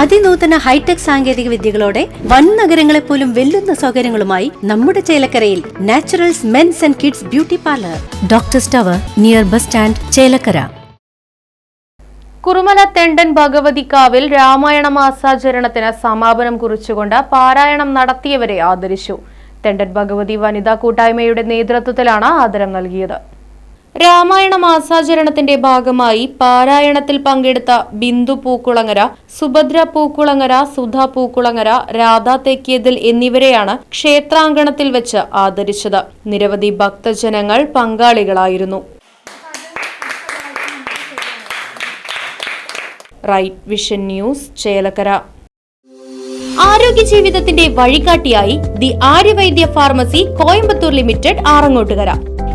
അതിനൂതന hi tech സാങ്കേതിക വിദ്യകളോടെ വൻ നഗരങ്ങളെ പോലും വെല്ലുന്ന സൗകര്യങ്ങളുമായി നമ്മുടെ ചേലക്കരയിൽ naturals men's and kids beauty parlour. Doctor സ്റ്റവർ near bus stand Chelakkara. Kurumala തെണ്ടൻ ഭഗവതിക്കാവിൽ രാമായണ മാസാചരണത്തിന് സമാപനം കുറിച്ചുകൊണ്ട് പാരായണം നടത്തിയവരെ ആദരിച്ചു. തെണ്ടൻ ഭഗവതി വനിതാ കൂട്ടായ്മയുടെ നേതൃത്വത്തിലാണ് ആദരം നൽകിയത്. രാമായണ മാസാചരണത്തിന്റെ ഭാഗമായി പാരായണത്തിൽ പങ്കെടുത്ത ബിന്ദു പൂക്കുളങ്ങര സുഭദ്ര പൂക്കുളങ്ങര സുധ പൂക്കുളങ്ങര രാധ തെക്കിയതിൽ എന്നിവരെയാണ് ക്ഷേത്രാങ്കണത്തിൽ വെച്ച് ആദരിച്ചത്. നിരവധി ഭക്തജനങ്ങൾ പങ്കാളികളായിരുന്നു. Right vision news Chelakkara. ആരോഗ്യ ജീവിതത്തിന്റെ വഴികാട്ടിയായി the Aryavaidya pharmacy Coimbatore limited Arangottukara.